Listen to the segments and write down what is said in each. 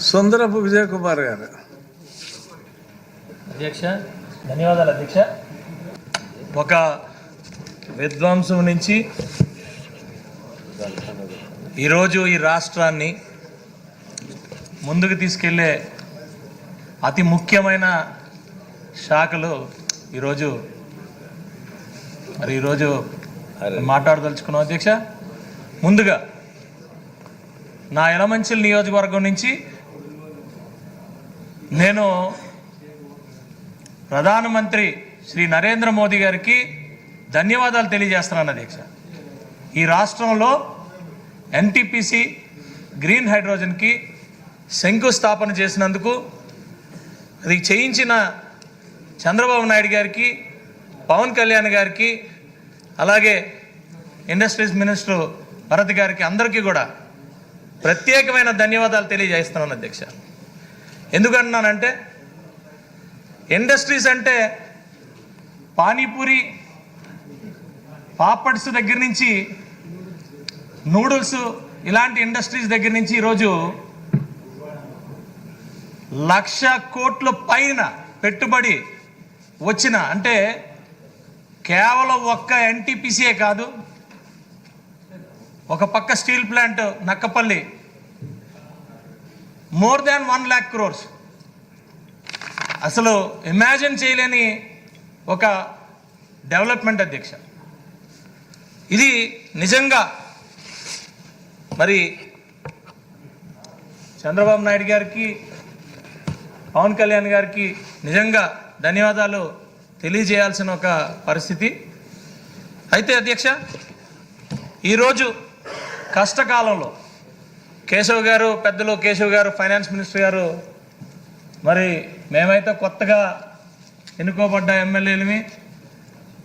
సుందరపు విజయ్ కుమార్ గారు. అధ్యక్ష ధన్యవాదాలు అధ్యక్ష. ఒక విద్వాంసం నుంచి ఈరోజు ఈ రాష్ట్రాన్ని ముందుకు తీసుకెళ్ళే అతి ముఖ్యమైన శాఖలు ఈరోజు మరి ఈరోజు మాట్లాడదలుచుకున్నాం అధ్యక్ష. ముందుగా నా ఎలమంచిల్ నియోజకవర్గం నుంచి నేను ప్రధానమంత్రి శ్రీ నరేంద్ర మోదీ గారికి ధన్యవాదాలు తెలియజేస్తున్నాను అధ్యక్ష. ఈ రాష్ట్రంలో ఎన్టీపీసీ గ్రీన్ హైడ్రోజన్కి శంకుస్థాపన చేసినందుకు అది చేయించిన చంద్రబాబు నాయుడు గారికి పవన్ కళ్యాణ్ గారికి అలాగే ఇండస్ట్రీస్ మినిస్టర్ భరత్ గారికి అందరికీ కూడా ప్రత్యేకమైన ధన్యవాదాలు తెలియజేస్తున్నాను అధ్యక్ష. ఎందుకంటున్నానంటే ఇండస్ట్రీస్ అంటే పానీపూరి పాపడ్స్ దగ్గర నుంచి నూడిల్స్ ఇలాంటి ఇండస్ట్రీస్ దగ్గర నుంచి ఈరోజు లక్ష కోట్ల పైన పెట్టుబడి వచ్చిన అంటే కేవలం ఒక్క ఎన్టీపీసీఏ కాదు ఒక పక్క steel plant Nakkapalli more than one lakh crores అసలు ఇమాజిన్ చేయలేని ఒక డెవలప్మెంట్ అధ్యక్ష. ఇది నిజంగా మరి చంద్రబాబు నాయుడు గారికి పవన్ కళ్యాణ్ గారికి నిజంగా ధన్యవాదాలు తెలియజేయాల్సిన ఒక పరిస్థితి. అయితే అధ్యక్ష ఈరోజు కష్టకాలంలో కేశవ్ గారు పెద్దలు కేశవ్ గారు ఫైనాన్స్ మినిస్టర్ గారు మరి మేమైతే కొత్తగా ఎన్నుకోబడ్డ ఎమ్మెల్యేలమి.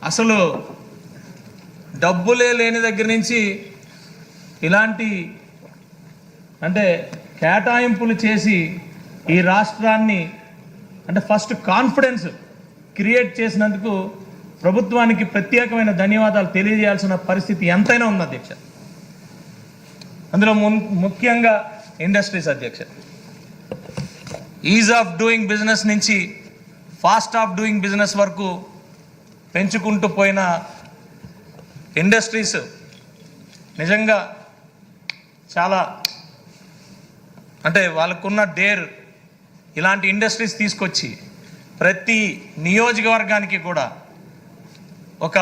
అసలు డబ్బులే లేని దగ్గర నుంచి ఇలాంటి అంటే కేటాయింపులు చేసి ఈ రాష్ట్రాన్ని అంటే ఫస్ట్ కాన్ఫిడెన్స్ క్రియేట్ చేసినందుకు ప్రభుత్వానికి ప్రత్యేకమైన ధన్యవాదాలు తెలియజేయాల్సిన పరిస్థితి ఎంతైనా ఉంది అధ్యక్ష. అందులో ముఖ్యంగా ఇండస్ట్రీస్ అధ్యక్ష. ఈజ్ ఆఫ్ డూయింగ్ బిజినెస్ నుంచి ఫాస్ట్ ఆఫ్ డూయింగ్ బిజినెస్ వరకు పెంచుకుంటూ పోయిన ఇండస్ట్రీస్ నిజంగా చాలా అంటే వాళ్ళకున్న డేర్ ఇలాంటి ఇండస్ట్రీస్ తీసుకొచ్చి ప్రతి నియోజకవర్గానికి కూడా ఒక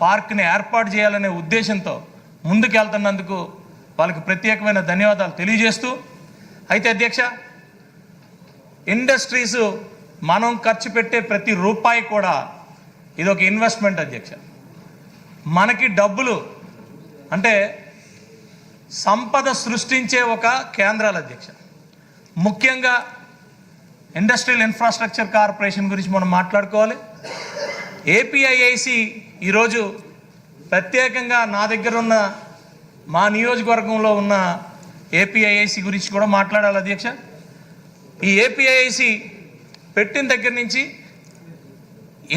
పార్క్ని ఏర్పాటు చేయాలనే ఉద్దేశంతో ముందుకెళ్తున్నందుకు వాళ్ళకి ప్రత్యేకమైన ధన్యవాదాలు తెలియజేస్తూ అయితే అధ్యక్ష ఇండస్ట్రీస్ మనం ఖర్చు పెట్టే ప్రతి రూపాయి కూడా ఇది ఒక ఇన్వెస్ట్మెంట్ అధ్యక్ష. మనకి డబ్బులు అంటే సంపద సృష్టించే ఒక కేంద్రాల అధ్యక్ష. ముఖ్యంగా ఇండస్ట్రియల్ ఇన్ఫ్రాస్ట్రక్చర్ కార్పొరేషన్ గురించి మనం మాట్లాడుకోవాలి. ఏపీఐఐసి ఈరోజు ప్రత్యేకంగా నా దగ్గర ఉన్న మా నియోజకవర్గంలో ఉన్న ఏపీఐఐసి గురించి కూడా మాట్లాడాలి అధ్యక్ష. ఈ ఏపీఐఐసి పెట్టిన దగ్గర నుంచి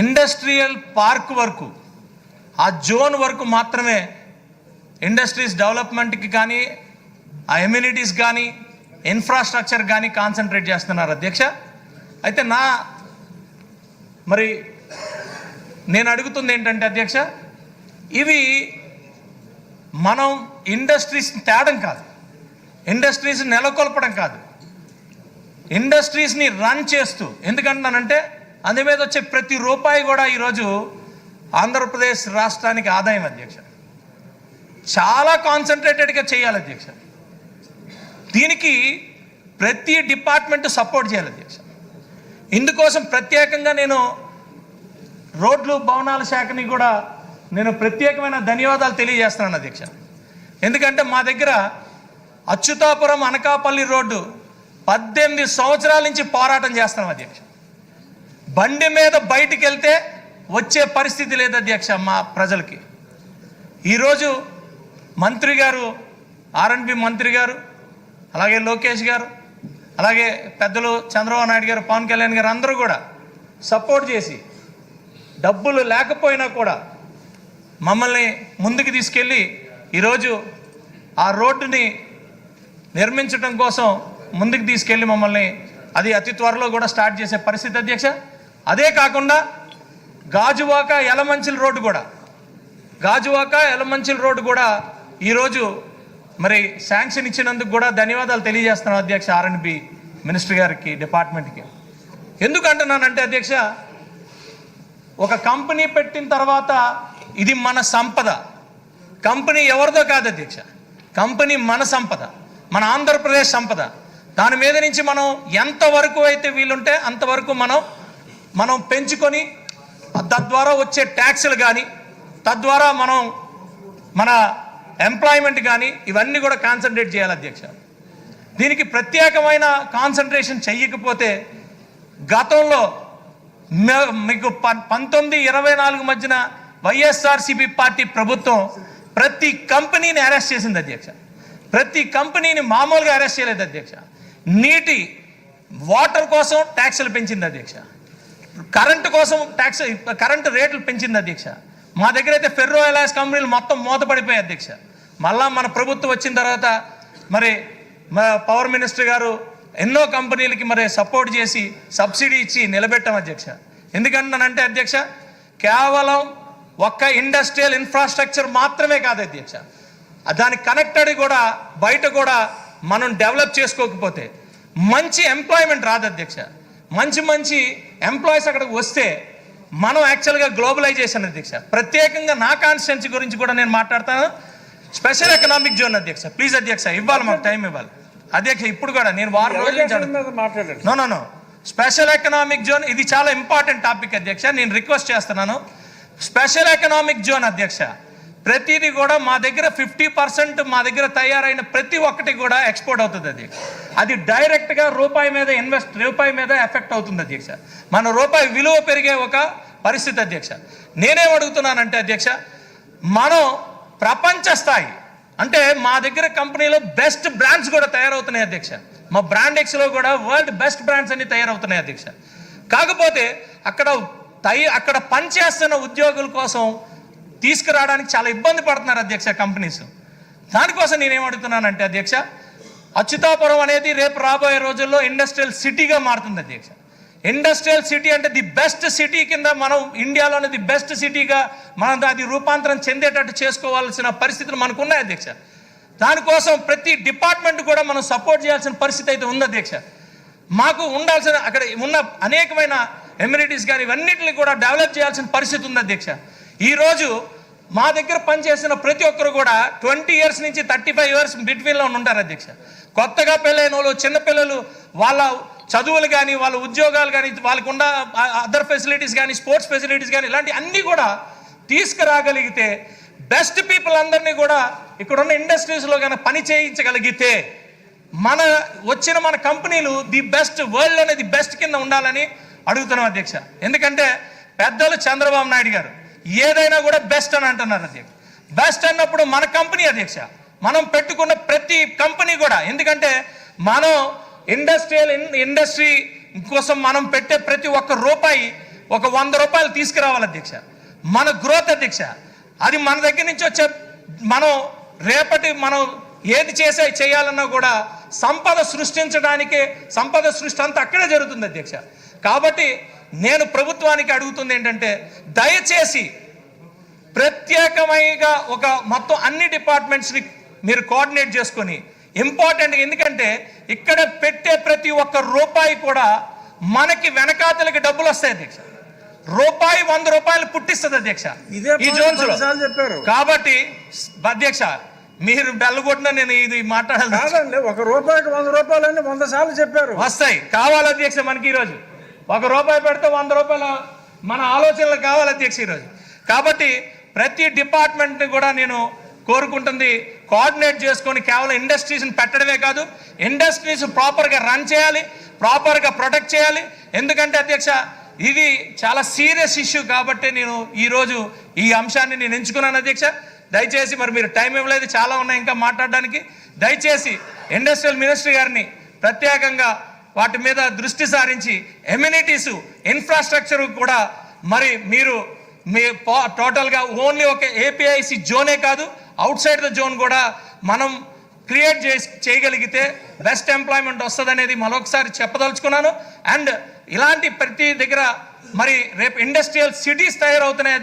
ఇండస్ట్రియల్ పార్క్ వరకు ఆ జోన్ వరకు మాత్రమే ఇండస్ట్రీస్ డెవలప్మెంట్కి కానీ ఆ ఎమ్యూనిటీస్ కానీ ఇన్ఫ్రాస్ట్రక్చర్ కానీ కాన్సన్ట్రేట్ చేస్తున్నారు అధ్యక్ష. అయితే నా మరి నేను అడుగుతుంది ఏంటంటే అధ్యక్ష ఇవి మనం ఇండస్ట్రీస్ తేడం కాదు. ఇండస్ట్రీస్ నెలకొల్పడం కాదు. ఇండస్ట్రీస్ని రన్ చేస్తూ ఎందుకంటున్నానంటే అందు మీద వచ్చే ప్రతి రూపాయి కూడా ఈరోజు ఆంధ్రప్రదేశ్ రాష్ట్రానికి ఆదాయం అధ్యక్ష. చాలా కాన్సన్ట్రేటెడ్గా చేయాలి అధ్యక్ష. దీనికి ప్రతి డిపార్ట్మెంట్ సపోర్ట్ చేయాలి అధ్యక్ష. ఇందుకోసం ప్రత్యేకంగా నేను రోడ్లు భవనాల శాఖని కూడా నేను ప్రత్యేకమైన ధన్యవాదాలు తెలియజేస్తున్నాను అధ్యక్ష. ఎందుకంటే మా దగ్గర అచ్యుతాపురం అనకాపల్లి రోడ్డు పద్దెనిమిది సంవత్సరాల నుంచి పోరాటం చేస్తున్నాం అధ్యక్ష. బండి మీద బయటికి వెళ్తే వచ్చే పరిస్థితి లేదు అధ్యక్ష మా ప్రజలకి. ఈరోజు మంత్రి గారు ఆర్ఎన్బి మంత్రి గారు అలాగే లోకేష్ గారు అలాగే పెద్దలు చంద్రబాబు నాయుడు గారు పవన్ కళ్యాణ్ గారు అందరూ కూడా సపోర్ట్ చేసి డబ్బులు లేకపోయినా కూడా మమ్మల్ని ముందుకు తీసుకెళ్ళి ఈరోజు ఆ రోడ్డుని నిర్మించడం కోసం ముందుకు తీసుకెళ్ళి మమ్మల్ని అది అతి త్వరలో కూడా స్టార్ట్ చేసే పరిస్థితి అధ్యక్ష. అదే కాకుండా గాజువాక ఎలమంచిల రోడ్డు కూడా. గాజువాక ఎలమంచిల రోడ్డు కూడా ఈరోజు మరి శాంక్షన్ ఇచ్చినందుకు కూడా ధన్యవాదాలు తెలియజేస్తున్నాను అధ్యక్ష ఆర్ఎండ్బి మినిస్టర్ గారికి డిపార్ట్మెంట్కి. ఎందుకంటున్నానంటే అధ్యక్ష ఒక కంపెనీ పెట్టిన తర్వాత ఇది మన సంపద. కంపెనీ ఎవరిదో కాదు అధ్యక్ష. కంపెనీ మన సంపద. మన ఆంధ్రప్రదేశ్ సంపద. దాని మీద నుంచి మనం ఎంతవరకు అయితే వీలుంటే అంతవరకు మనం మనం పెంచుకొని తద్వారా వచ్చే ట్యాక్సులు కానీ తద్వారా మనం మన ఎంప్లాయ్మెంట్ కానీ ఇవన్నీ కూడా కాన్సన్ట్రేట్ చేయాలి అధ్యక్ష. దీనికి ప్రత్యేకమైన కాన్సన్ట్రేషన్ చెయ్యకపోతే గతంలో మీకు ప- పంతొమ్మిది ఇరవై నాలుగు మధ్యన వైఎస్ఆర్సిపి పార్టీ ప్రభుత్వం ప్రతి కంపెనీని అరెస్ట్ చేసింది అధ్యక్ష. ప్రతి కంపెనీని మామూలుగా అరెస్ట్ చేయలేదు అధ్యక్ష. నీటి వాటర్ కోసం ట్యాక్సులు పెంచింది అధ్యక్ష. కరెంటు కోసం ట్యాక్స్ కరెంటు రేట్లు పెంచింది అధ్యక్ష. మా దగ్గర అయితే ఫెర్రో ఎలాయస్ కంపెనీలు మొత్తం మూతపడిపోయాయి అధ్యక్ష. మళ్ళా మన ప్రభుత్వం వచ్చిన తర్వాత మరి పవర్ మినిస్టర్ గారు ఎన్నో కంపెనీలకి మరి సపోర్ట్ చేసి సబ్సిడీ ఇచ్చి నిలబెట్టాం అధ్యక్ష. ఎందుకంటానంటే అధ్యక్ష కేవలం ఒక్క ఇండస్ట్రియల్ ఇన్ఫ్రాస్ట్రక్చర్ మాత్రమే కాదు అధ్యక్ష. దానికి కనెక్టెడ్ కూడా బయట కూడా మనం డెవలప్ చేసుకోకపోతే మంచి ఎంప్లాయ్మెంట్ రాదు అధ్యక్ష. మంచి మంచి ఎంప్లాయీస్ అక్కడికి వస్తే మనం యాక్చువల్గా గ్లోబలైజేషన్ అధ్యక్ష. ప్రత్యేకంగా నా కాన్స్టిట్యున్సీ గురించి కూడా నేను మాట్లాడతాను. స్పెషల్ ఎకనామిక్ జోన్ అధ్యక్ష. ప్లీజ్ అధ్యక్ష ఇవ్వాలి మాకు టైం ఇవ్వాలి. అధ్యక్ష ఇప్పుడు కూడా నేను వారం రోజుల నుంచి no no special economic zone ఇది చాలా ఇంపార్టెంట్ టాపిక్ అధ్యక్ష. నేను రిక్వెస్ట్ చేస్తున్నాను. స్పెషల్ ఎకనామిక్ జోన్ అధ్యక్ష. ప్రతిదీ కూడా మా దగ్గర ఫిఫ్టీ పర్సెంట్ మా దగ్గర తయారైన ప్రతి ఒక్కటి కూడా ఎక్స్పోర్ట్ అవుతుంది అధ్యక్ష. అది డైరెక్ట్గా రూపాయి మీద ఇన్వెస్ట్ రూపాయి మీద ఎఫెక్ట్ అవుతుంది అధ్యక్ష. మన రూపాయి విలువ పెరిగే ఒక పరిస్థితి అధ్యక్ష. నేనేం అడుగుతున్నానంటే అధ్యక్ష మనం ప్రపంచ స్థాయి అంటే మా దగ్గర కంపెనీలో బెస్ట్ బ్రాండ్స్ కూడా తయారవుతున్నాయి అధ్యక్ష. మా బ్రాండ్ ఎక్స్లో కూడా వరల్డ్ బెస్ట్ బ్రాండ్స్ అన్ని తయారవుతున్నాయి అధ్యక్ష. కాకపోతే అక్కడ తై అక్కడ పనిచేస్తున్న ఉద్యోగుల కోసం తీసుకురావడానికి చాలా ఇబ్బంది పడుతున్నారు అధ్యక్ష కంపెనీస్. దానికోసం నేనేం అడుగుతున్నానంటే అధ్యక్ష అచ్యుతాపురం అనేది రేపు రాబోయే రోజుల్లో ఇండస్ట్రియల్ సిటీగా మారుతుంది అధ్యక్ష. ఇండస్ట్రియల్ సిటీ అంటే ది బెస్ట్ సిటీ కింద మనం ఇండియాలోనే ది బెస్ట్ సిటీగా మనం అది రూపాంతరం చెందేటట్టు చేసుకోవాల్సిన పరిస్థితులు మనకు ఉన్నాయి అధ్యక్ష. దానికోసం ప్రతి డిపార్ట్మెంట్ కూడా మనం సపోర్ట్ చేయాల్సిన పరిస్థితి అయితే ఉంది అధ్యక్ష. మాకు ఉండాల్సిన అక్కడ ఉన్న అనేకమైన ఎమ్యూనిటీస్ కానీ ఇవన్నిటిని కూడా డెవలప్ చేయాల్సిన పరిస్థితి ఉంది అధ్యక్ష. ఈరోజు మా దగ్గర పనిచేసిన ప్రతి ఒక్కరు కూడా ట్వంటీ ఇయర్స్ నుంచి థర్టీ ఫైవ్ ఇయర్స్ బిట్వీన్లో ఉంటారు అధ్యక్ష. కొత్తగా పెళ్ళైన వాళ్ళు చిన్నపిల్లలు వాళ్ళ చదువులు కానీ వాళ్ళ ఉద్యోగాలు కానీ వాళ్ళకు ఉన్న అదర్ ఫెసిలిటీస్ కానీ స్పోర్ట్స్ ఫెసిలిటీస్ కానీ ఇలాంటి అన్నీ కూడా తీసుకురాగలిగితే బెస్ట్ పీపుల్ అందరినీ కూడా ఇక్కడున్న ఇండస్ట్రీస్లో కనుక పని చేయించగలిగితే మన వచ్చిన మన కంపెనీలు ది బెస్ట్ వరల్డ్లోనే ది బెస్ట్ కింద ఉండాలని అడుగుతున్నాం అధ్యక్ష. ఎందుకంటే పెద్దలు చంద్రబాబు నాయుడు గారు ఏదైనా కూడా బెస్ట్ అని అంటున్నారు అధ్యక్ష. బెస్ట్ అన్నప్పుడు మన కంపెనీ అధ్యక్ష. మనం పెట్టుకున్న ప్రతి కంపెనీ కూడా. ఎందుకంటే మనం ఇండస్ట్రియల్ ఇండస్ట్రీ కోసం మనం పెట్టే ప్రతి ఒక్క రూపాయి ఒక వంద రూపాయలు తీసుకురావాలి అధ్యక్ష. మన గ్రోత్ అధ్యక్ష. అది మన దగ్గర నుంచి వచ్చే మనం రేపటి మనం ఏది చేసే చేయాలన్నా కూడా సంపద సృష్టించడానికి సంపద సృష్టి అంతా అక్కడే జరుగుతుంది అధ్యక్ష. కాబట్టి నేను ప్రభుత్వానికి అడుగుతుంది ఏంటంటే దయచేసి ప్రత్యేకమైనగా ఒక మొత్తం అన్ని డిపార్ట్మెంట్స్ని మీరు కోఆర్డినేట్ చేసుకొని ఇంపార్టెంట్ ఎందుకంటే ఇక్కడ పెట్టే ప్రతి ఒక్క రూపాయి కూడా మనకి వెనకాతలకి డబ్బులు వస్తాయి అధ్యక్ష. రూపాయి వంద రూపాయలు పుట్టిస్తుంది అధ్యక్ష. ఇదే ఈ జోన్స్ చెప్పారు. కాబట్టి అధ్యక్ష మీరు బెల్లగొట్టిన నేను ఇది మాట్లాడాలి. ఒక రూపాయికి వంద రూపాయలని వంద సార్లు చెప్పారు. వస్తాయి. కావాలి అధ్యక్ష మనకి ఈరోజు. ఒక రూపాయి పెడితే వంద రూపాయల మన ఆలోచనలు కావాలి అధ్యక్ష ఈరోజు. కాబట్టి ప్రతి డిపార్ట్మెంట్ని కూడా నేను కోరుకుంటుంది కోఆర్డినేట్ చేసుకొని కేవలం ఇండస్ట్రీస్ని పెట్టడమే కాదు ఇండస్ట్రీస్ ప్రాపర్గా రన్ చేయాలి ప్రాపర్గా ప్రొటెక్ట్ చేయాలి. ఎందుకంటే అధ్యక్ష ఇది చాలా సీరియస్ ఇష్యూ కాబట్టి నేను ఈరోజు ఈ అంశాన్ని నేను ఎంచుకున్నాను అధ్యక్ష. దయచేసి మరి మీరు టైం ఇవ్వలేదు చాలా ఉన్నాయి ఇంకా మాట్లాడడానికి. దయచేసి ఇండస్ట్రియల్ మినిస్ట్రీ గారిని ప్రత్యేకంగా వాటి మీద దృష్టి సారించి ఎమ్యూనిటీస్ ఇన్ఫ్రాస్ట్రక్చర్ కూడా మరి మీరు మీ టోటల్గా ఓన్లీ ఒక ఏపీఐసి జోనే కాదు అవుట్ సైడ్ ద జోన్ కూడా మనం క్రియేట్ చేసి చేయగలిగితే బెస్ట్ ఎంప్లాయ్మెంట్ వస్తుంది అనేది మరొకసారి చెప్పదలుచుకున్నాను. అండ్ ఇలాంటి ప్రతి దగ్గర మరి రేపు ఇండస్ట్రియల్ సిటీస్ తయారవుతున్నాయి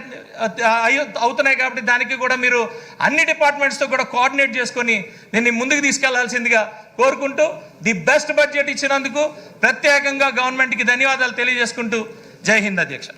అవుతున్నాయి కాబట్టి దానికి కూడా మీరు అన్ని డిపార్ట్మెంట్స్తో కూడా కోఆర్డినేట్ చేసుకొని దీన్ని ముందుకు తీసుకెళ్ళాల్సిందిగా కోరుకుంటూ ది బెస్ట్ బడ్జెట్ ఇచ్చినందుకు ప్రత్యేకంగా గవర్నమెంట్కి ధన్యవాదాలు తెలియజేసుకుంటూ జై హింద్ అధ్యక్ష.